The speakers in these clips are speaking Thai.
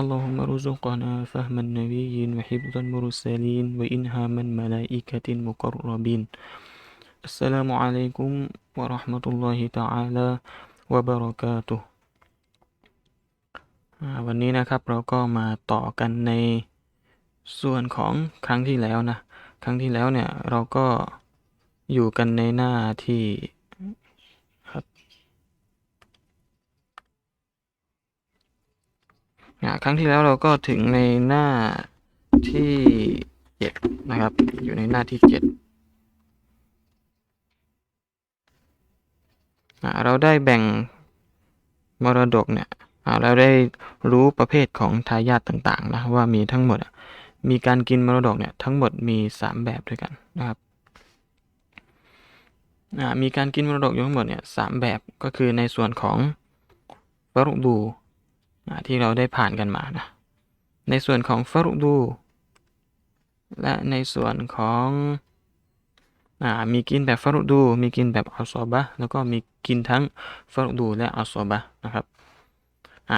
اللهم ارزقنا فهم النبيين وحفظ المرسلين وإنهام الملائكة المقربين السلام عليكم ورحمة الله تعالى وبركاته อ่าวันนี้นะครับเราก็มาต่อกันในส่วนของครั้งที่แล้วนะ ครั้งที่แล้วเนี่ยเราก็อยู่กันในหน้าที่ ครั้งที่แล้วเราก็ถึงในหน้าที่เจ็ดนะครับ อยู่ในหน้าที่เจ็ดเราได้แบ่งมรดกเนี่ยเราได้รู้ประเภทของทายาทต่างๆนะว่ามีทั้งหมดมีการกินมรดกเนี่ยทั้งหมดมีสามแบบด้วยกันนะครับมีการกินมรดกอยู่ทั้งหมดเนี่ยสามแบบก็คือในส่วนของฟรุดู ที่เราได้ผ่านกันมานะในส่วนของฟารุดู และในส่วนของอมีกินแบบฟารุดู มีกินแบบอัลซอบะแล้วก็มีกินทั้งฟารุดูและอัลซอบะนะครับ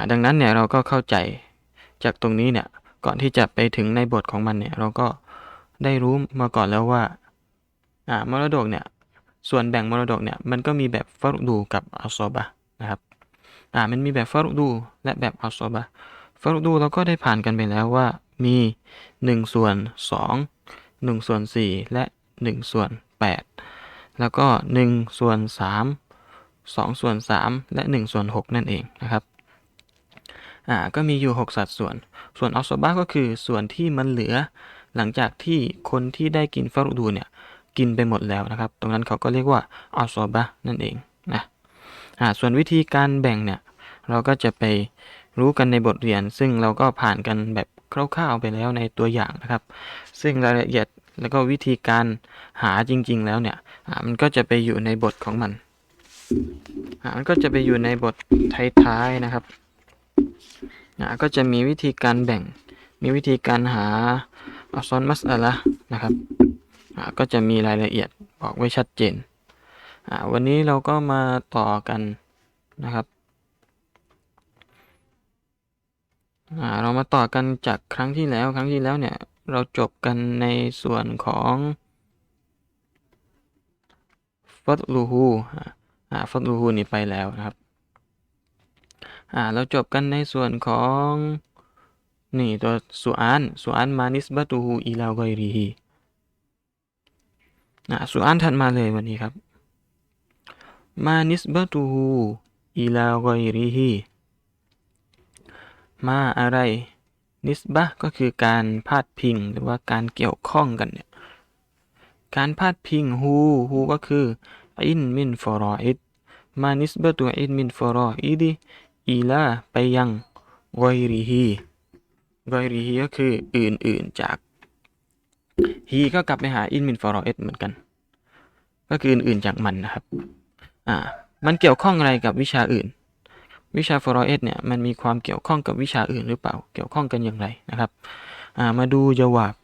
ดังนั้นเนี่ยเราก็เข้าใจจากตรงนี้เนี่ยก่อนที่จะไปถึงในบทของมันเนี่ยเราก็ได้รู้มาก่อนแล้วว่า มรดกเนี่ยส่วนแบ่งมรดกเนี่ยมันก็มีแบบฟารุดูกับอัลซอบะนะครับ อ่ามันมีแบบฟารุดูและแบบอัลซอบะฟารุดูเราก็ได้ผ่านกันไปแล้วว่ามี 1 ส่วน 2 1 ส่วน 4 และ 1 ส่วน 8 แล้วก็ 1 ส่วน 3 2 ส่วน 3 และ 1 ส่วน 6 นั่นเองนะครับอ่าก็มีอยู่ 6 สัดส่วน ส่วนอัลซอบะก็คือส่วนที่มันเหลือ หลังจากที่คนที่ได้กินฟารุดูเนี่ยกินไปหมดแล้วนะครับ ตรงนั้นเขาก็เรียกว่าอัลซอบะนั่นเองนะอ่า ส่วนวิธีการแบ่งเนี่ยเราก็จะไปรู้กันในบทเรียน ซึ่งเราก็ผ่านกันแบบคร่าวๆไปแล้วในตัวอย่างนะครับ ซึ่งรายละเอียดแล้วก็วิธีการหาจริง ๆ แล้วเนี่ยอ่ามันก็จะไปอยู่ในบทของมันอ่ามันก็จะไปอยู่ในบทท้ายๆนะครับอ่าก็จะมีวิธีการแบ่ง มีวิธีการหาอักษรมัสอะละนะครับอ่าก็จะมีรายละเอียดบอกไว้ชัดเจน วันนี้เราก็มาต่อกันนะครับเรามาต่อกันจากครั้งที่แล้วครั้งที่แล้วเนี่ย เราจบกันในส่วนของฟัตลูฮูฟัตลูฮูนี่ไปแล้วนะครับเราจบกันในส่วนของนี่ตัวสุอานสุอานมานิสบะตูฮูอีลาไกรีฮีสุอานถัดมาเลยวันนี้ครับ มานิสบะตูฮูอีลาไกรีฮีมาอะไร นิสบะก็คือการพาดพิงหรือว่าการเกี่ยวข้องกันเนี่ย การพาดพิงฮูฮูก็คืออินมินฟอรออิดมานิสบะตุอินมินฟอรออิดีอีลาไปยังกอยรีฮีกอยรีฮีก็คืออื่นๆจากฮีก็กลับไปหาอินมินฟอรออิดเหมือนกัน ก็คืออื่นๆจากมันนะครับ อ่า มันเกี่ยวข้องอะไรกับวิชาอื่น วิชาฟอรอเอสเนี่ย มันมีความเกี่ยวข้องกับวิชาอื่นหรือเปล่า เกี่ยวข้องกันอย่างไรนะครับ อ่า มาดูจาวาบ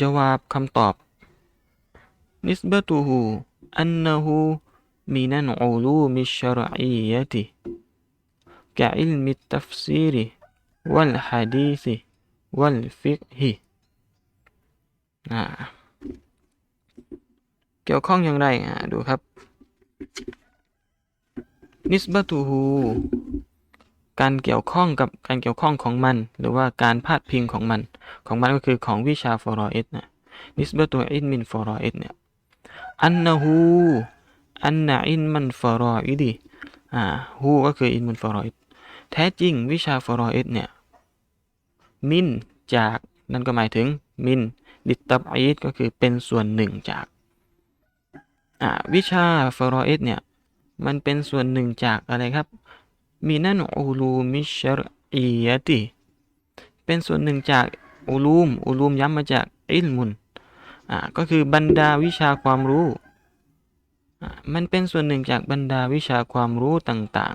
จาวาบคำตอบนิสบะตูฮูอันนะฮูมินันอูลูมิชรอียะติกะอิลมิตัฟซีรวัลฮะดีษวัลฟิกฮิอ่าเกี่ยวข้องอย่างไรอ่าดูครับ นิสบะตูฮูการเกี่ยวข้องกับการเกี่ยวข้องของมัน หรือว่าการพาดพิงของมัน ของมันก็คือของวิชาฟอรอเอสนะนิสบะตูอินมินฟอรอเอสเนี่ยอันนะฮูอันนะอินมันฟอรออิดีอ่าฮูก็คืออินมันฟอรอเอสแท้จริงวิชาฟอรอเอสเนี่ยมินจากนั่นก็หมายถึงมินดิตับอีดก็คือเป็นส่วนหนึ่งจากอ่าวิชาฟอรอเอสเนี่ย มันเป็นส่วนหนึ่งจากอะไรครับมีนันอูลูมิชรอียติเป็นส่วนหนึ่งจากอุลูมอุลูมย้ำมาจากอิลมุนอ่าก็คือบรรดาวิชาความรู้อ่ามันเป็นส่วนหนึ่งจากบรรดาวิชาความรู้ต่าง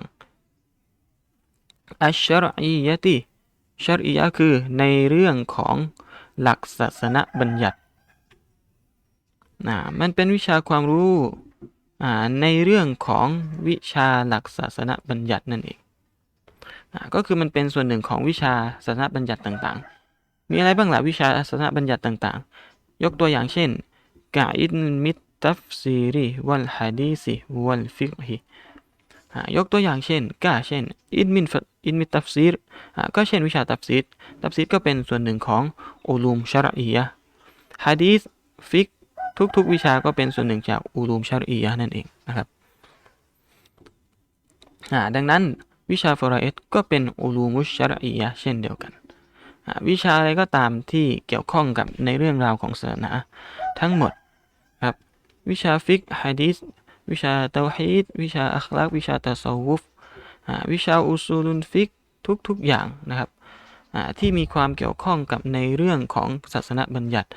ๆอัชชรอียติชรอียะคือในเรื่องของหลักศาสนบัญญัติอ่ามันเป็นวิชาความรู้ ในเรื่องของวิชาหลักศาสนบัญญัตินั่นเองอก็คือมันเป็นส่วนหนึ่งของวิชาศาสนบัญญัติต่างๆ มีอะไรบ้างล่ะวิชาศาสนบัญญัติต่างๆ ยกตัวอย่างเช่นกาอิดมิตตัฟซีรีวัลฮะดีซิวัลฟิกฮิยกตัวอย่างเช่นกาเช่นอิดมินฟอิดมิตัฟซีรก็เช่นวิชาตัฟซีรตัฟซีรก็เป็นส่วนหนึ่งของอุลูมชาระอียะฮะดีษฟิก ทุกๆ วิชาก็เป็นส่วนหนึ่งจากอุลูมชารียะนั่นเองนะครับดังนั้นวิชาฟรอเอสก็เป็นอุลูมุชชารียะเช่นเดียวกัน วิชาอะไรก็ตามที่เกี่ยวข้องกับในเรื่องราวของศาสนาทั้งหมดครับวิชาฟิกฮะดีษวิชาเตาฮีดวิชาอัคลักวิชาตะซาวุฟวิชาอุซูลุนฟิกทุกๆอย่างนะครับ ที่มีความเกี่ยวข้องกับในเรื่องของศาสนบัญญัติ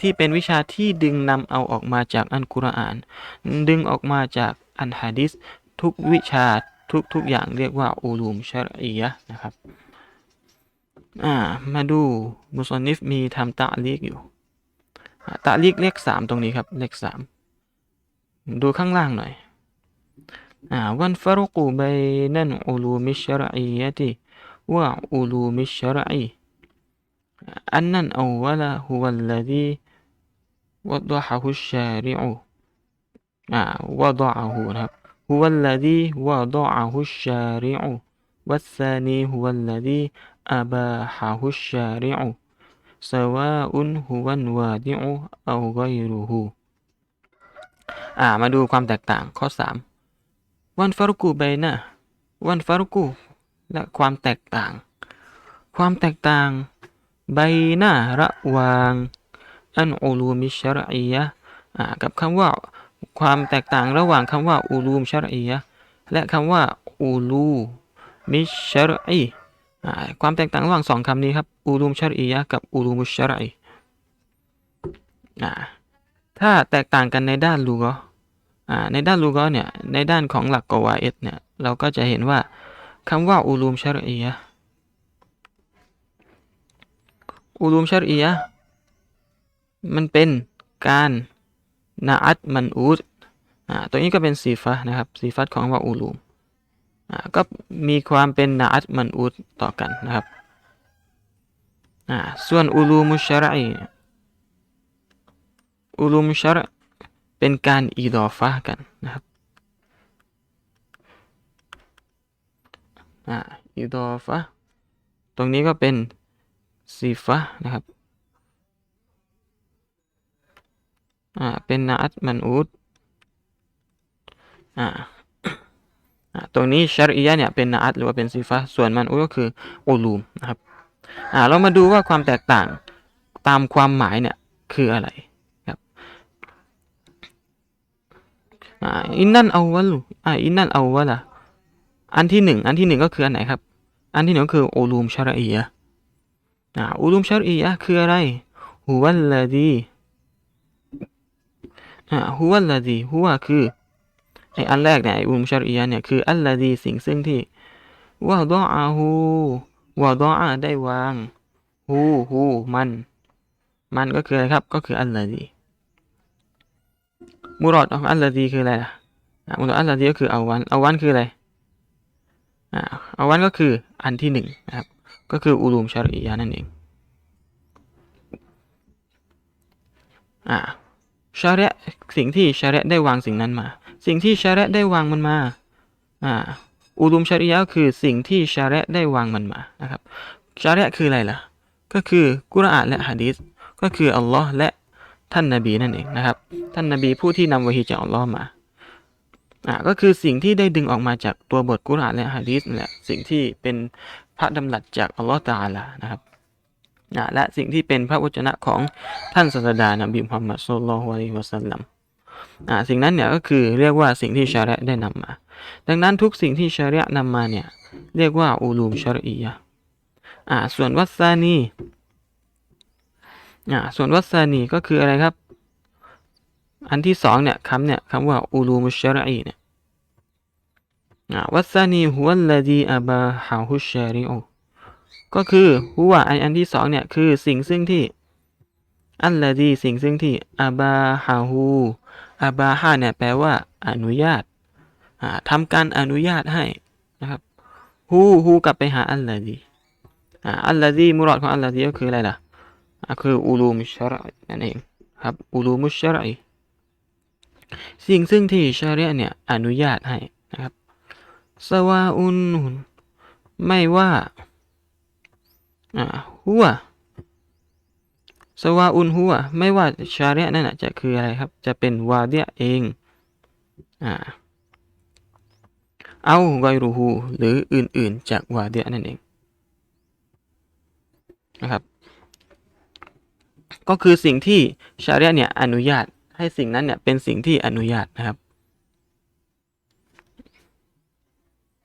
ที่เป็นวิชาที่ดึงนำเอาออกมาจากอันกุรอาน ดึงออกมาจากอันฮะดิษทุกวิชาทุกๆอย่างเรียกว่าอูลูมชรอียะนะครับมาดูมุสนิฟมีทำตะลีกอยู่ตะลีกเลขสามตรงนี้ครับเลขสามดูข้างล่างหน่อยอ่าวันฟารุกูบนันอูลูมิชรอียะติ วะอูลูมิชชาระอีอันนั้นอาวละฮุวัลลดีวะดะฮะฮุชชาริอูอ่าวะดะฮุนะครับ هو الذي وضعه الشارع والثاني هو الذي أباحه الشارع سواء هو الوادع أو غيره อ่ามาดูความแตกต่างข้อ 3 วันฟารุกูเบนะวันฟารุกู และความแตกต่าง ความแตกต่างใบหน้าระหว่างอันอูลูมิชรอียะกับคำว่าความแตกต่างระหว่างคำว่าอูลูมชารียะและคำว่าอูลูมิชารีความแตกต่างระหว่างสองคำนี้ครับอูลูมชารียะกับอูลูมุชารีถ้าแตกต่างกันในด้านลูกอในด้านลูกอเนี่ยในด้านของหลักกวาเอตเนี่ยเราก็จะเห็นว่า คำว่าอูลูมชารียะอูลูมชารียะมันเป็นการนาอัตมันอูดอ่าตัวนี้ก็เป็นสีฟ้านะครับสีฟ้าของว่าอูลูมอ่าก็มีความเป็นนาอัตมันอูดต่อกันนะครับอ่าส่วนอูลูมุชารีอูลูมุชาระเป็นการอีดอฟะกันนะครับ อ่าอีดอฟะตรงนี้ก็เป็นสีฟ้านะครับอ่าเป็นนาอัตมันอูดอ่าตรงนี้ชารียะเนี่ยเป็นนาอัตหรือว่าเป็นซีฟะส่วนมันอูดก็คืออูลูมนะครับอ่าเรามาดูว่าความแตกต่างตามความหมายเนี่ยคืออะไรครับอ่าอินนันเอาวะลูอ่าอินนันเอาวะล่ะ อันที่หนึ่งอันที่หนึ่งก็คืออันไหนครับ อันที่หนึ่งก็คืออูลูมชารียะอ่าอูลูมชารียะคืออะไรฮุวัลลดีอ่าฮุวัลลดีฮุวคือไออันแรกเนี่ยอุมชารียะเนี่ยคืออัลลดีสิ่งซึ่งที่วะดออาฮูวะดออาได้วางฮูฮูมัน มันก็คืออะไรครับ ก็คืออัลลดีมุรอดของอัลลดีคืออะไรล่ะมุรอดอัลลดีก็คือเอาวันเอาวันคืออะไร อาเอาวันก็คืออันที่หนึ่งนะครับ ก็คืออุลูมชารียะนั่นเองอ่าชาระสิ่งที่ชาระได้วางสิ่งนั้นมา สิ่งที่ชาระได้วางมันมาอ่าอุลุมชาริยะคือสิ่งที่ชาระได้วางมันมานะครับชาระคืออะไรล่ะ ก็คือกุรอานและฮะดีษก็คืออัลลอฮ์และท่านนบีนั่นเองนะครับ ท่านนบีผู้ที่นำวะฮีจากอัลลอฮ์มา อ่าก็คือสิ่งที่ได้ดึงออกมาจากตัวบทกุรอานและฮะดีษนั่แหละสิ่งที่เป็นพระดำรัสจากอัลลอฮ์ตาลานะครับนะและสิ่งที่เป็นพระวจนะของท่านศาสดานบีมุฮัมมัดสุลลัลฮวะลัยวะสัลลัมอ่าสิ่งนั้นเนี่ยก็คือเรียกว่าสิ่งที่ชาระได้นำมา ดังนั้นทุกสิ่งที่ชาระนำมาเนี่ยเรียกว่าอูลูมชารียะอ่าส่วนวัสซานีอ่าส่วนวัสานีก็คืออะไรครับ อันที่สองเนี่ยคำเนี่ยคำว่าอูลูมุชรอีเนี่ยอ่าวัสานีฮุวัลลดีอับาฮาฮุชาริโอก็คือฮุวอันอันที่สองเนี่ยคือสิ่งซึ่งที่ อัลลดีสิ่งซึ่งที่อับาฮาฮูอับาฮาเนี่ยแปลว่า อนุญาตาทำการอนุญาตให้นะครับฮูฮูกลับไปหาอัลลดีอัลลดีมุรอดของอัลลดีก็คืออะไรล่ะคืออูลูมุชรอนั่นเองครับอูลูมุชรอ สิ่งซึ่งที่ชารีอะเนี่ยอนุญาตให้นะครับสวาอุนไม่ว่าอ่าหัวสวาอุนหัวไม่ว่าชารีอะนั่นนะจะคืออะไรครับ จะเป็นวาเดียเองอ่าเอาไกรูฮูหรืออื่นๆ จากวาเดียนั่นเองนะครับ ก็คือสิ่งที่ชารีอะเนี่ยอนุญาต ให้สิ่งนั้นเนี่ยเป็นสิ่งที่อนุญาตนะครับ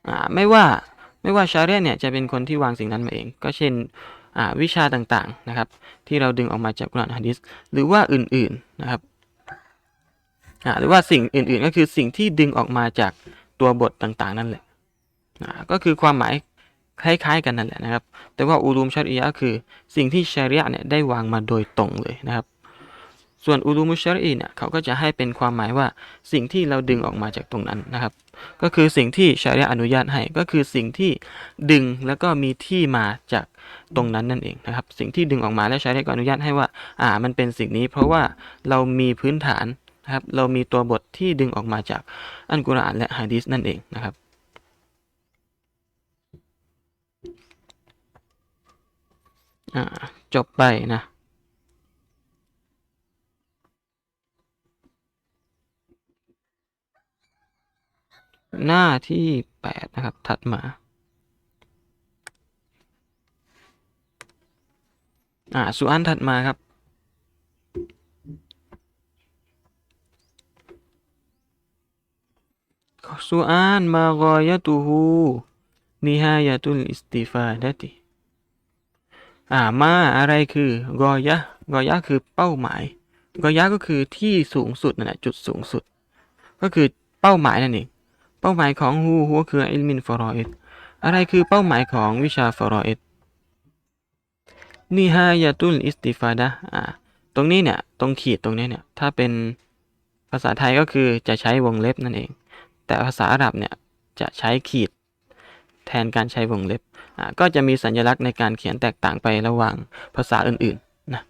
อ่าไม่ว่าไม่ว่าชาเรีอะเนี่ยจะเป็นคนที่วางสิ่งนั้นมาเอง ก็เช่นอ่าวิชาต่างๆนะครับ ที่เราดึงออกมาจากกุรอานฮะดิษหรือว่าอื่นๆนะครับอ่าหรือว่าสิ่งอื่นๆ ก็คือสิ่งที่ดึงออกมาจากตัวบทต่างๆ นั่นแหละอ่าก็คือความหมายคล้ายๆ กันนั่นแหละนะครับ แต่ว่าอูรูมชารียะคือสิ่งที่ชารียะเนี่ยได้วางมาโดยตรงเลยนะครับ ส่วนอูรูมุชารีเนี่ยเขาก็จะให้เป็นความหมายว่าสิ่งที่เราดึงออกมาจากตรงนั้นนะครับ ก็คือสิ่งที่ชารียะอนุญาตให้ก็คือสิ่งที่ดึงแล้วก็มีที่มาจากตรงนั้นนั่นเองนะครับ สิ่งที่ดึงออกมาแล้วชารียะก็อนุญาตให้ว่าอ่ามันเป็นสิ่งนี้ เพราะว่าเรามีพื้นฐานนะครับเรามีตัวบทที่ดึงออกมาจากอัลกุรอานและฮะดีษนั่นเองนะครับอ่าจบไปนะ หน้าที่แปดนะครับ ถัดมา อ่าสุอันถัดมาครับ สุอันมากอยะตูฮูนิฮายะตุลอิสติฟาดติอ่ามาอะไรคือกอยะกอยะคือเป้าหมายกอยะก็คือที่สูงสุดนั่นแหละจุดสูงสุด ก็คือเป้าหมายนั่นเอง เป้าหมายของฮูฮูก็คืออิลมินฟารออิดอะไรคือเป้าหมายของวิชาฟารออิดนิฮายะตุลอิสติฟาดะอ่าตรงนี้เนี่ย ตรงขีดตรงนี้เนี่ย ถ้าเป็นภาษาไทยก็คือจะใช้วงเล็บนั่นเอง แต่ภาษาอาหรับเนี่ย จะใช้ขีดแทนการใช้วงเล็บ อ่า ก็จะมีสัญลักษณ์ในการเขียนแตกต่างไประหว่างภาษาอื่นๆ นะ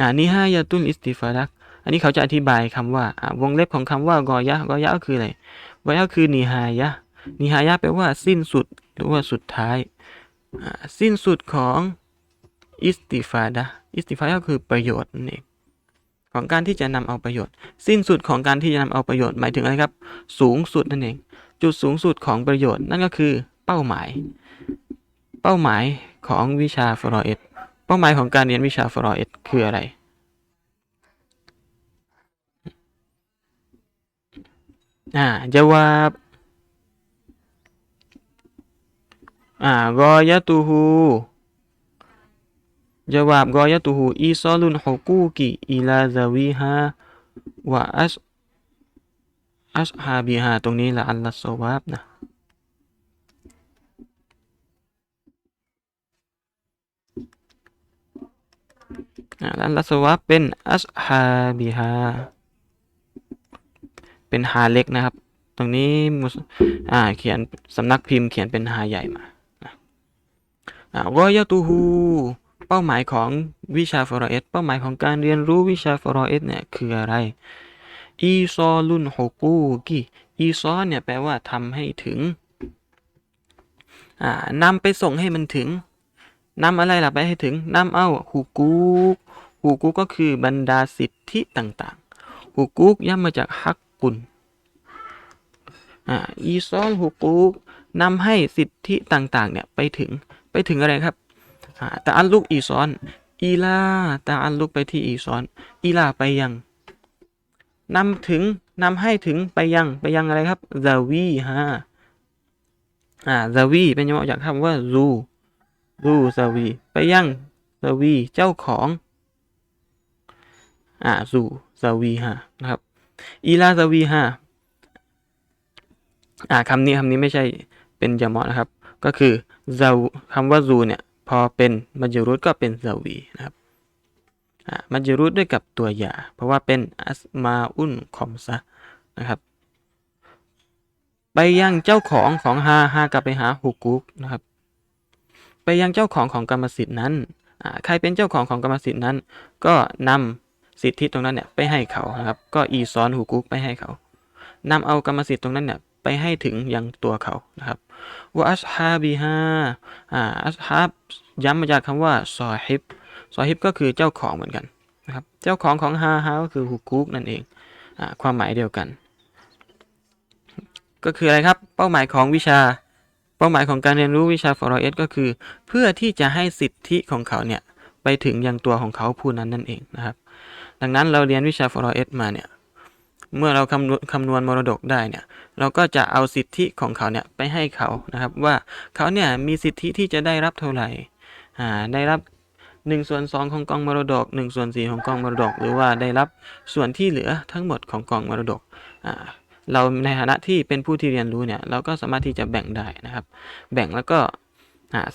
อ่านิฮายะตุลอิสติฟาดะอันนี้เขาจะอธิบายคำว่า อ่า วงเล็บของคำว่ากอยะกอยะก็คืออะไร กอยะคือนิฮายะนิฮายะแปลว่าสิ้นสุดหรือว่าสุดท้าย สิ้นสุดของอิสติฟาดะอิสติฟาดะก็คือประโยชน์นั่นเองของการที่จะนำเอาประโยชน์ สิ้นสุดของการที่จะนำเอาประโยชน์หมายถึงอะไรครับ สูงสุดนั่นเอง จุดสูงสุดของประโยชน์นั่นก็คือเป้าหมาย เป้าหมายของวิชาฟรอเอสเป้าหมายของการเรียนวิชาฟรอเอสคืออะไร อ่าจาวาบอ่ากอยะตูฮู Jawab ghayatuhu isalul huquqi ila zawiha wa as ashabiha ตรงนี้ละอัลลัสวาบนะอัลลัสวาบเป็นอัสฮาบิฮา เป็นฮาเล็กนะครับ ตรงนี้มุสอ่าเขียนสำนักพิมพ์เขียนเป็นฮาใหญ่มาอ่ากอยตูฮูเป้าหมายของวิชาฟอรเอสเป้าหมายของการเรียนรู้วิชาฟอรเอสเนี่ยคืออะไรอีซอลุนฮกูกีอีซอเนี่ยแปลว่าทำให้ถึงอ่านำไปส่งให้มันถึงนำอะไรล่ะไปให้ถึงนำเอาฮูกูกฮูกูกก็คือบรรดาสิทธิต่างๆฮูกูกย่ำมาจากฮัก กุลอ่าอีซอลฮูกูกนำให้สิทธิต่างๆเนี่ยไปถึงไปถึงอะไรครับตะอัลลุกอีซอน อีลาตะอัลลุกไปที่อีซอน อีลาไปยังนำถึงนำให้ถึงไปยังไปยังอะไรครับซาวีฮะอ่าซาวีเป็นยอจากคำว่าซูซูซาวีไปยังซาวีเจ้าของอ่าซูซาวีฮานะครับ อีลาซาวีฮาอ่าคำนี้คำนี้ไม่ใช่เป็นยามอนะครับ ก็คือซาคำว่าซูเนี่ย พอเป็นมัจจุรุตก็เป็นซาวีนะครับอ่ามัจจุรุตด้วยกับตัวยา เพราะว่าเป็นอัสมาอุนคอมซะนะครับ ไปยังเจ้าของของฮาฮากลับไปหาฮุกุกนะครับ ไปยังเจ้าของของกรรมสิทธิ์นั้นอ่าใครเป็นเจ้าของของกรรมสิทธิ์นั้น ก็นำ สิทธิตรงนั้นเนี่ยไปให้เขานะครับ ก็อีซอนฮุกุกไปให้เขานำเอากรรมสิทธิ์ตรงนั้นเนี่ยไปให้ถึงยังตัวเขานะครับว่าอัชฮาบิฮาอ่าอัชฮาบย้ำมาจากคำว่าซอฮิบซอฮิบก็คือเจ้าของเหมือนกันนะครับ เจ้าของของฮาฮาก็คือฮุกุกนั่นเองอ่าความหมายเดียวกัน ก็คืออะไรครับ เป้าหมายของวิชา เป้าหมายของการเรียนรู้วิชาฟอร์เอสก็คือ เพื่อที่จะให้สิทธิของเขาเนี่ยไปถึงยังตัวของเขาผู้นั้นนั่นเองนะครับ ดังนั้นเราเรียนวิชาฟอรเอสมาเนี่ย เมื่อเราคำนวณคำนวณมรดกได้เนี่ย เราก็จะเอาสิทธิของเขาเนี่ยไปให้เขานะครับ ว่าเขาเนี่ยมีสิทธิที่จะได้รับเท่าไหร่ อ่า ได้รับ1ส่วน2ของกองมรดก1ส่วน4ของกองมรดก หรือว่าได้รับส่วนที่เหลือทั้งหมดของกองมรดก อ่าเราในฐานะที่เป็นผู้ที่เรียนรู้เนี่ยเราก็สามารถที่จะแบ่งได้นะครับ แบ่งแล้วก็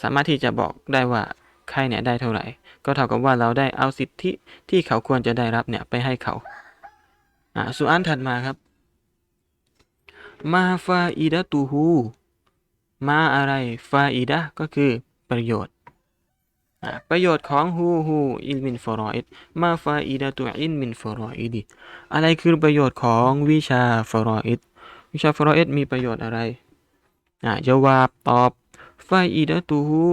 สามารถที่จะบอกได้ว่าใครเนี่ยได้เท่าไหร่ ก็เท่ากับว่าเราได้เอาสิทธิที่เขาควรจะได้รับเนี่ยไปให้เขาอ่าส่วนอันถัดมาครับ มาฟาอิดะตูฮูมาอะไรฟาอิดะก็คือประโยชน์ประโยชน์ของฮูฮูอิลมินฟอรออิดมาฟาอิดะตูอินมินฟอรออิดีอะไรคือประโยชน์ของวิชาฟอรออิดวิชาฟอรออิดมีประโยชน์อะไรอ่าจาวาบตอบ ฟาอิดะตูฮู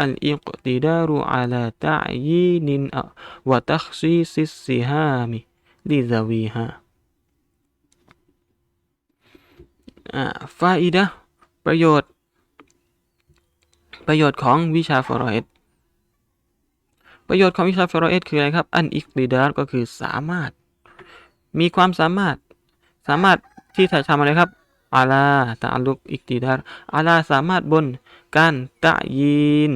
อัลอิกติดารุอาลาตะยีนินอะวะตักซีซิสฮามิลิซาวีฮาอ่าฟาอิดะประโยชน์ ประโยชน์ของวิชาฟอรเอสประโยชน์ของวิชาฟอรเอสคืออะไรครับ อันอิกติดาร์ก็คือสามารถ มีความสามารถ สามารถที่จะทำอะไรครับ อาลาตะลุกอิกติดารอาลาสามารถบนการตะยีน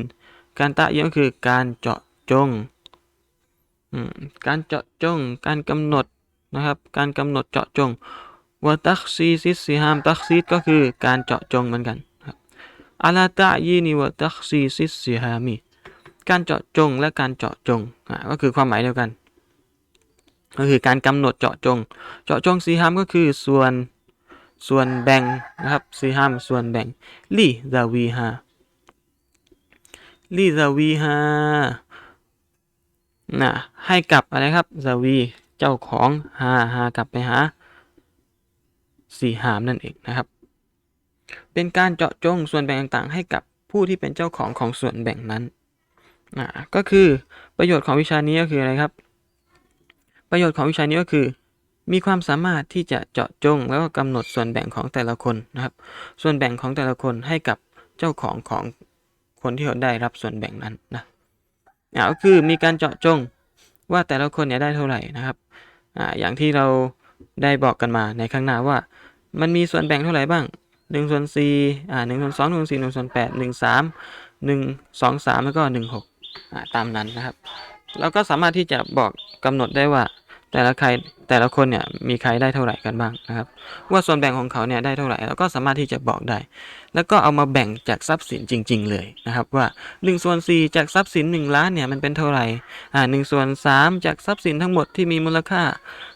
การตะยีนก็คือการเจาะจง การเจาะจง การกำหนดนะครับ การกำหนดเจาะจงวะตักซีซิสซิฮามตักซีดก็คือการเจาะจงเหมือนกันอาลาตะยีนีวะตักซีซิสซิฮามีการเจาะจงและการเจาะจงก็คือความหมายเดียวกัน ก็คือการกำหนดเจาะจง เจาะจงซีฮามก็คือส่วน ส่วนแบ่งนะครับซีฮามส่วนแบ่งลีซาวีฮาลีซาวีฮานะให้กับอะไรครับซาวีเจ้าของฮาฮากลับไปหาสี่หามนั่นเองนะครับ เป็นการเจาะจงส่วนแบ่งต่างๆ ให้กับผู้ที่เป็นเจ้าของของส่วนแบ่งนั้นอ่าก็คือประโยชน์ของวิชานี้ก็คืออะไรครับ ประโยชน์ของวิชานี้ก็คือ มีความสามารถที่จะเจาะจงแล้วก็กำหนดส่วนแบ่งของแต่ละคนนะครับ ส่วนแบ่งของแต่ละคนให้กับเจ้าของของคนที่เขาได้รับส่วนแบ่งนั้นนะอ่าก็คือมีการเจาะจงว่าแต่ละคนเนี่ยได้เท่าไหร่นะครับอ่าอย่างที่เราได้บอกกันมาในข้างหน้าว่า มันมีส่วนแบ่งเท่าไหร่บ้างหนึ่งส่วนสี่อ่าหนึ่งส่วนสองหนึ่งส่วนสี่หนึ่งส่วนแปดหนึ่งสามหนึ่งสองสามแล้วก็หนึ่งหกอ่าตามนั้นนะครับเราก็สามารถที่จะบอกกำหนดได้ว่า แต่ละใครแต่ละคนเนี่ยมีใครได้เท่าไหร่กันบ้างนะครับ ว่าส่วนแบ่งของเขาเนี่ยได้เท่าไหร่เราก็สามารถที่จะบอกได้ แล้วก็เอามาแบ่งจากทรัพย์สินจริง ๆ เลยนะครับ ว่า1ส่วน4จากทรัพย์สิน 1 ล้านเนี่ยมันเป็นเท่าไหร่อ่าหส่วน3จากทรัพย์สินทั้งหมดที่มีมูลค่า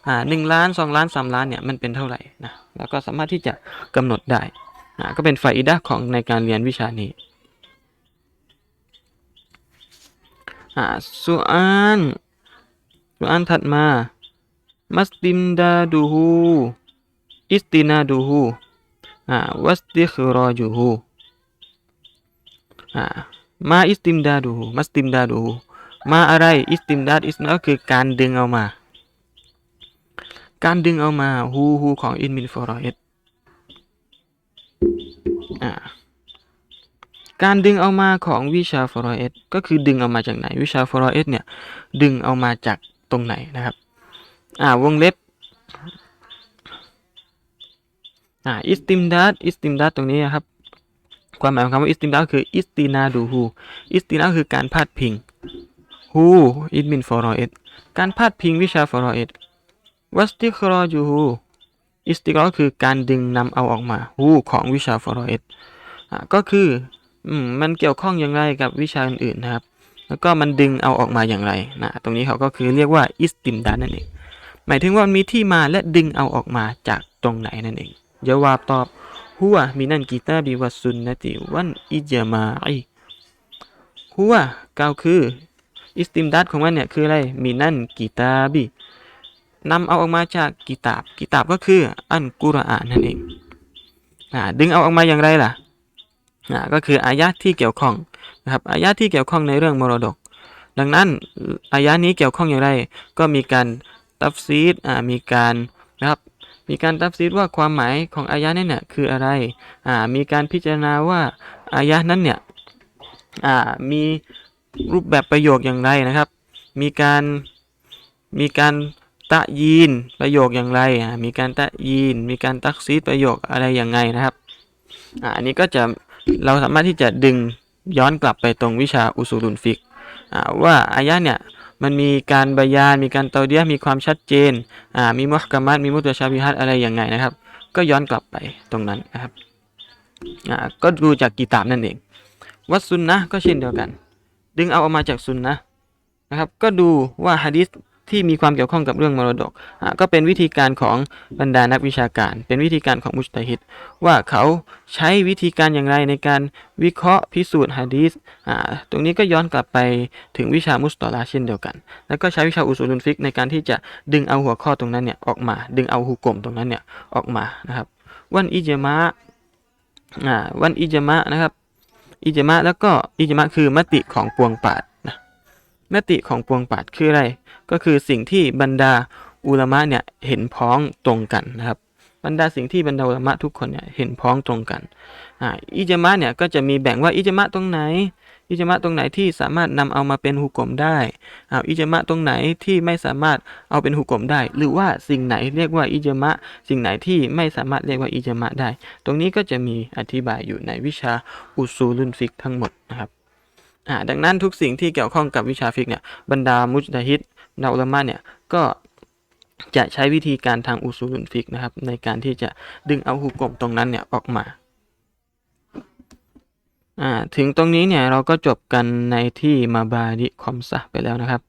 อ่าหนึ่งล้าน2ล้าน3ล้านเนี่ยมันเป็นเท่าไหร่นะแล้วก็สามารถที่จะกำหนดได้อ่าก็เป็นไฟอิดะของในการเรียนวิชานี้อ่าสุอานสุอานถัดมา มัสติมดาดูฮูอิสตินาดูฮูอ่าวัสติครอจูฮูอ่ามาอิสติมดาดูฮูมัสติมดาดูฮูมาอะไรอิสติมดาดอิสก็คือการดึงเอามา การดึงเอามาฮูฮูของอินมินฟอรเอสอ่าการดึงเอามาของวิชาฟอรเอสก็คือดึงเอามาจากไหน วิชาฟอรเอสเนี่ยดึงเอามาจากตรงไหนนะครับ อ่าวงเล็บอ่าอิสติมดัดอิสติมดัดตรงนี้นะครับ ความหมายของคำว่าอิสติมดัดคืออิสตินาดูฮูอิสตินาคือการพาดพิงฮูอิดมินฟอรอเอสการพาดพิงวิชาฟอรอเอดวัสติครอจูฮูอิสติกรอคือการดึงนำเอาออกมาฮูของวิชาฟรอเอดอ่าก็คืออืมมันเกี่ยวข้องอย่างไรกับวิชาอื่นๆนะครับ แล้วก็มันดึงเอาออกมาอย่างไรนะตรงนี้เขาก็คือเรียกว่าอิสติมดานนั่นเอง หมายถึงว่ามันมีที่มาและดึงเอาออกมาจากตรงไหนนั่นเองจาวาบตอบหัวมินันกีตาบิวัสซุนนติวันอิจมาอีหัวกล่าวคือ อิสติมดัดของมันเนี่ยคืออะไรมินันกีตาบินำเอาออกมาจากกิตาบกิตาบก็คืออันกุรอานนั่นเองอดึงเอาออกมาอย่างไรล่ะก็คืออายะที่เกี่ยวข้องนะครับอายะที่เกี่ยวข้องในเรื่องมรดก ดังนั้นอายะนี้เกี่ยวข้องอย่างไร ก็มีการ ตัฟซีดอ่ามีการนะครับมีการตัฟซีดว่าความหมายของอายะนั้นเนี่ยคืออะไรอ่ามีการพิจารณาว่าอายะนั้นเนี่ยอ่ามีรูปแบบประโยคอย่างไรนะครับ มีการมีการตะยีนประโยคอย่างไรอ่ามีการตะยีน มีการตักซีดประโยคอะไรอย่างไงนะครับอ่าอันนี้ก็จะเราสามารถที่จะดึงย้อนกลับไปตรงวิชาอุซูลุนฟิกว่าอายะเนี่ย มันมีการบายาน มีการเตาเดียมีความชัดเจนอ่ามีมุฮกามัดมีมุตชาบิฮัดอะไรอย่างไงนะครับ ก็ย้อนกลับไปตรงนั้นนะครับอ่าก็ดูจากกีตาบนั่นเองวัดซุนนะก็เช่นเดียวกัน ดึงเอาออกมาจากซุนนะนะครับ ก็ดูว่าฮะดิษ ที่มีความเกี่ยวข้องกับเรื่องมรดก ก็เป็นวิธีการของบรรดานักวิชาการ เป็นวิธีการของมุจตฮิดว่าเขาใช้วิธีการอย่างไรในการวิเคราะห์พิสูจน์ฮะดีษตรงนี้ก็ย้อนกลับไปถึงวิชามุสตอลาเช่นเดียวกัน แล้วก็ใช้วิชาอุซูลุนฟิกในการที่จะดึงเอาหัวข้อตรงนั้นเนี่ยออกมา ดึงเอาหุกกลมตรงนั้นเนี่ยออกมานะครับ วันอิจมะวันอิจมะนะครับ อิจมะแล้วก็อิจมะคือมติของปวงปาด มติของปวงปาดคืออะไร ก็คือสิ่งที่บรรดาอุลามะเนี่ยเห็นพ้องตรงกันนะครับ บรรดาสิ่งที่บรรดาอุลามะทุกคนเนี่ยเห็นพ้องตรงกันอ่าอิจมะเนี่ยก็จะมีแบ่งว่าอิจมะตรงไหน อิจมะตรงไหนที่สามารถนำเอามาเป็นหุกกลมได้อ่าอิจมะตรงไหนที่ไม่สามารถเอาเป็นหุกกลมได้ หรือว่าสิ่งไหนเรียกว่าอิจมะ สิ่งไหนที่ไม่สามารถเรียกว่าอิจมะได้ ตรงนี้ก็จะมีอธิบายอยู่ในวิชาอุซูลุนฟิกทั้งหมดนะครับ อ่าดังนั้นทุกสิ่งที่เกี่ยวข้องกับวิชาฟิกเนี่ยบรรดามุจตะฮิดบรรดาอุลามะเนี่ยก็จะใช้วิธีการทางอุซูลุนฟิกนะครับ ในการที่จะดึงเอาหุกกลมตรงนั้นเนี่ยออกมาอ่าถึงตรงนี้เนี่ยเราก็จบกันในที่มาบาดิคอมซะไปแล้วนะครับ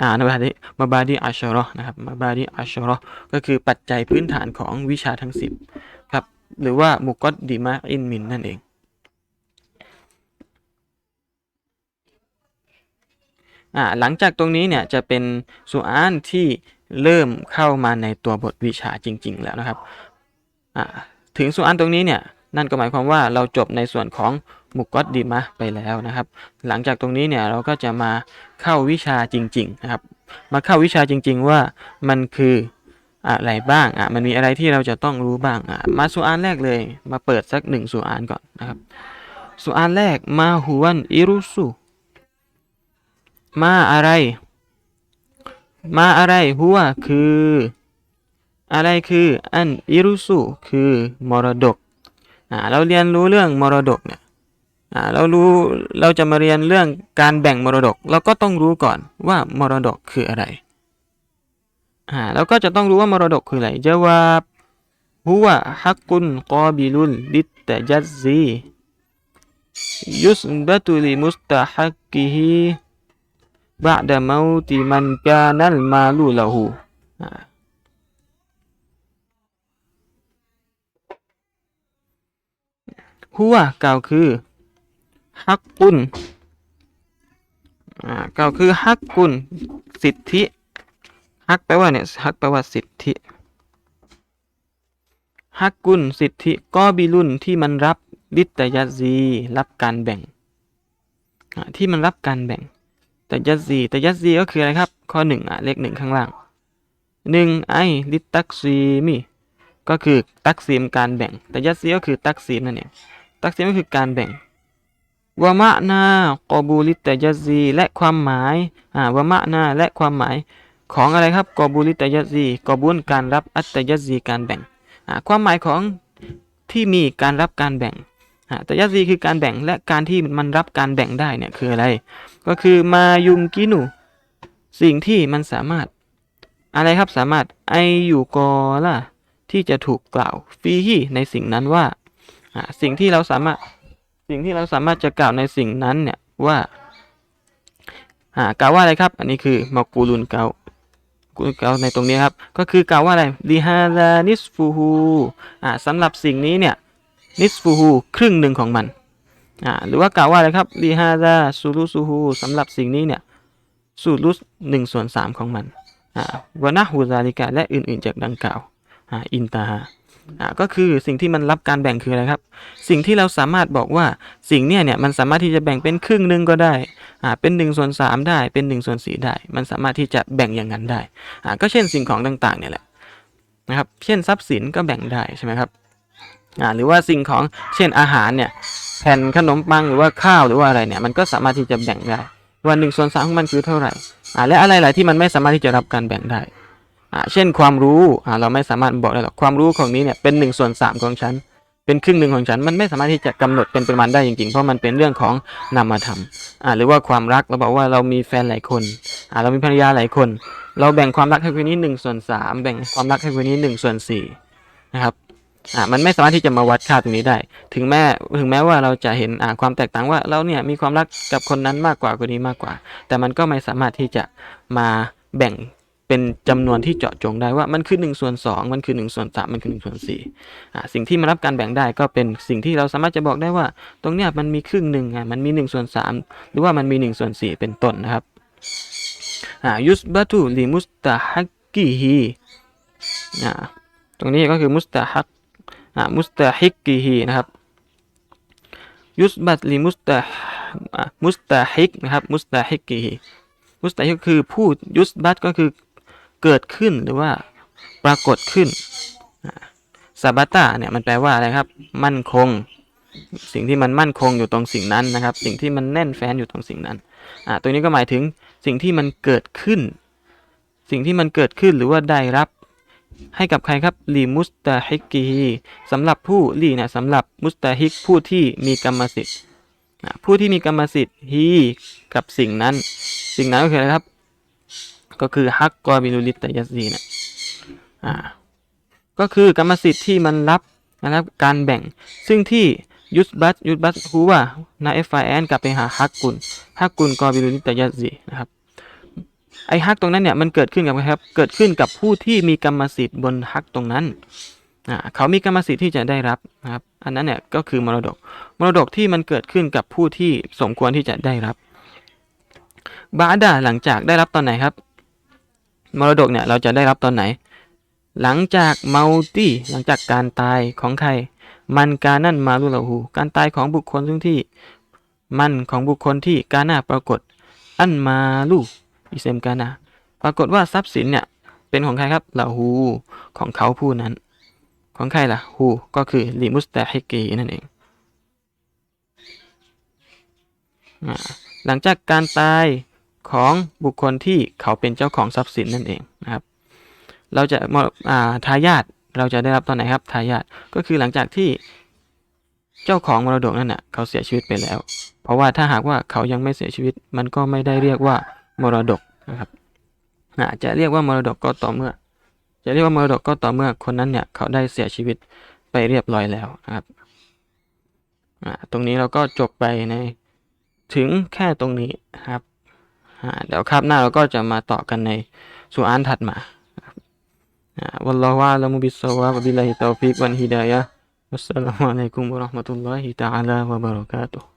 อ่ามาบาดิมาบาดิอัชรอนะครับมาบาดิอัชรอก็คือปัจจัยพื้นฐานของวิชาทั้ง 10ครับหรือว่ามุกอดดิมาอินมินนั่นเอง อ่าหลังจากตรงนี้เนี่ยจะเป็นสุอานที่เริ่มเข้ามาในตัวบทวิชาจริง ๆ แล้วนะครับอ่าถึงสุอานตรงนี้เนี่ยนั่นก็หมายความว่าเราจบในส่วนของมุกอดดิมะไปแล้วนะครับ หลังจากตรงนี้เนี่ยเราก็จะมาเข้าวิชาจริง ๆ นะครับ มาเข้าวิชาจริง ๆ ว่ามันคืออะไรบ้างอะมันมีอะไรที่เราจะต้องรู้บ้างอะมาสุอานแรกเลย มาเปิดสักหนึ่งสุอานก่อนนะครับสุอานแรกมาฮุวันอิรุสุ มาอะไร มาอะไรหัวคือ อะไรคืออันอิรุสุคือมรดกอ่าเราเรียนรู้เรื่องมรดกเนี่ยอ่าเรารู้เราจะมาเรียนเรื่องการแบ่งมรดก เราก็ต้องรู้ก่อนว่ามรดกคืออะไรอ่าเราก็จะต้องรู้ว่ามรดกคืออะไรจาวาหัวฮักกุนกอบิลุลลิตตะจัซซียุสบะตุลิมุสตะฮักกิฮิ บะดะเมาติมันกานัลมาลูละหูหัวกล่าวคือฮักกุนกล่าวคือฮักกุนสิทธิฮักแปลว่าเนี่ยฮักแปลว่าสิทธิฮักกุนสิทธิก็บิลุนที่มันรับลิตยัซซีรับการแบ่งที่มันรับการแบ่ง แต่ยัซซีแต่ยัซซีก็คืออะไรครับ ข้อหนึ่งอะเลขหนึ่งข้างล่างหนึ่งไอลิตตักซีมีก็คือตักซีมการแบ่ง แต่ยัซซีก็คือตักซีมนั่นเองตักซีมก็คือการแบ่งวะมะนากอบูลิตยัซซีและความหมายอ่าวะมะนาและความหมายของอะไรครับกอบูลิตยัซซีกอบุลการรับอัตตยัซซีการแบ่งอ่าความหมายของที่มีการรับการแบ่ง อ่าตยัซซีคือการแบ่งและการที่มันรับการแบ่งได้เนี่ยคืออะไร ก็คือมายุมกินูสิ่งที่มันสามารถ อะไรครับสามารถไออยู่กอล่ะที่จะถูกกล่าวฟีฮีในสิ่งนั้นว่าสิ่งที่เราสามารถสิ่งที่เราสามารถจะกล่าวในสิ่งนั้นเนี่ยว่าอ่ากล่าวว่าอะไรครับ อันนี้คือมากูลุนเกากูลเกาในตรงนี้ครับ ก็คือกล่าวว่าอะไรลิฮาลานิสฟูฮูอ่าสำหรับสิ่งนี้เนี่ย นิสฟูฮูครึ่งหนึ่งของมันอ่าหรือว่ากล่าวว่าอะไรครับลิฮาลาซูรุซูฮูสำหรับสิ่งนี้เนี่ยซูรุสหนึ่งส่วนสามของมันอ่าวะนะฮูซาลิกาและอื่นๆจากดังกล่าวอ่าอินตาฮาอ่าก็คือสิ่งที่มันรับการแบ่งคืออะไรครับ สิ่งที่เราสามารถบอกว่าสิ่งเนี่ยเนี่ยมันสามารถที่จะแบ่งเป็นครึ่งหนึ่งก็ได้อ่าเป็น1นส่วนสได้เป็น1นส่วนสได้ มันสามารถที่จะแบ่งอย่างนั้นได้อ่าก็เช่นสิ่งของต่างๆเนี่ยแหละนะครับ เช่นทรัพย์สินก็แบ่งได้ใช่ไหมครับ อ่าหรือว่าสิ่งของเช่นอาหารเนี่ยแผ่นขนมปังหรือว่าข้าวหรือว่าอะไรเนี่ยมันก็สามารถที่จะแบ่งได้ว่าหนึ่งส่วนสามของมันคือเท่าไหร่อ่าและอะไรหลายที่มันไม่สามารถที่จะรับการแบ่งได้อ่าเช่นความรู้อ่าเราไม่สามารถบอกได้หรอกความรู้ของนี้เนี่ยเป็น1นส่วนสามของฉันเป็นครึ่งหนึ่งของฉันมันไม่สามารถที่จะกำหนดเป็นปริมาณได้จริงๆ เพราะมันเป็นเรื่องของนามธรรมอ่าหรือว่าความรักเราบอกว่าเรามีแฟนหลายคนอ่าเรามีภรรยาหลายคน เราแบ่งความรักให้คนนี้หนึ่งส่วนสามแบ่งความรักให้คนนี้หนึ่งส่วนสี่นะครับ อ่ามันไม่สามารถที่จะมาวัดค่าตรงนี้ได้ ถึงแม้ถึงแม้ว่าเราจะเห็นอ่าความแตกต่างว่าเราเนี่ยมีความรักกับคนนั้นมากกว่าคนนี้มากกว่า แต่มันก็ไม่สามารถที่จะมาแบ่งเป็นจำนวนที่เจาะจงได้ว่ามันคือ1ส่วน2มันคือ1ส่วน3มันคือ1ส่วน4อ่าสิ่งที่มารับการแบ่งได้ก็เป็นสิ่งที่เราสามารถจะบอกได้ว่า ตรงเนี้ยมันมีครึ่งหนึ่งอะมันมี1ส่วน3หรือว่ามันมี1ส่วน4เป็นต้นนะครับอ่ายุสบะตุลิมุสตาฮักกิฮีอ่าตรงนี้ก็คือมุสตาฮัก มุสตาฮิกกิฮีนะครับยุสบัตลิมุสตามุสตาฮิกนะครับมุสตาฮิกกิฮีมุสตาฮิกคือพูดยุสบัตก็คือเกิดขึ้นหรือว่าปรากฏขึ้นซาบาตาเนี่ยมันแปลว่าอะไรครับ มั่นคง สิ่งที่มันมั่นคงอยู่ตรงสิ่งนั้นนะครับ สิ่งที่มันแน่นแฟ้นอยู่ตรงสิ่งนั้นอ่าตรงนี้ก็หมายถึงสิ่งที่มันเกิดขึ้น สิ่งที่มันเกิดขึ้นหรือว่าได้รับ ให้กับใครครับลีมุสตาฮิกีสำหรับผู้ลีนะสำหรับมุสตาฮิกผู้ที่มีกรรมสิทธิ์ผู้ที่มีกรรมสิทธิ์ฮีกับสิ่งนั้น สิ่งนั้นก็คืออะไรครับ ก็คือฮักกอบิลุลิตยัซีนะอ่าก็คือกรรมสิทธิ์ที่มันรับนะครับการแบ่ง ซึ่งที่ยุสบัตยุสบัตฮูว่านาเอฟไอแอนกลับไปหาฮักกุลฮักกุลกอบิลุลิตยัซีนะครับ ไอฮักตรงนั้นเนี่ยมันเกิดขึ้นกับใครครับ เกิดขึ้นกับผู้ที่มีกรรมสิทธิ์บนฮักตรงนั้นเขามีกรรมสิทธิ์ที่จะได้รับนะครับ อันนั้นเนี่ยก็คือมรดก มรดกที่มันเกิดขึ้นกับผู้ที่สมควรที่จะได้รับบาดาหลังจากได้รับตอนไหนครับ มรดกเนี่ยเราจะได้รับตอนไหน หลังจากเมาตี้หลังจากการตายของใคร มันการนั่นมาลุลาหูการตายของบุคคลซึ่งที่ มันของบุคคลที่กาหน้าปรากฏ อันมาลู อิเซมกานาปรากฏว่าทรัพย์สินเนี่ยเป็นของใครครับลาหูของเขาผู้นั้น ของใครล่ะฮูก็คือลิมุสตาฮิกีนั่นเอง หลังจากการตายของบุคคลที่เขาเป็นเจ้าของทรัพย์สินนั่นเองนะครับ เราจะอ่าทายาทเราจะได้รับตอนไหนครับทายาทก็คือหลังจากที่เจ้าของมรดกนั่นน่ะเขาเสียชีวิตไปแล้ว เพราะว่าถ้าหากว่าเขายังไม่เสียชีวิต มันก็ไม่ได้เรียกว่ามรดก นะครับอาจะเรียกว่ามรดกก็ต่อเมื่อ จะเรียกว่ามรดกก็ต่อเมื่อคนนั้นเนี่ยเขาได้เสียชีวิตไปเรียบร้อยแล้วนะครับตรงนี้เราก็จบไปในถึงแค่ตรงนี้ครับเดี๋ยวคาบหน้าเราก็จะมาต่อกันในสุอานถัดมาวัลลอฮฺวะลัมุบิสซาวะบิลลาฮิตอฟิกวันฮิดายะวัสสลามุอะลัยกุมวะราะห์มะตุลลอฮิตะอาลาวะบะเราะกาตุฮ์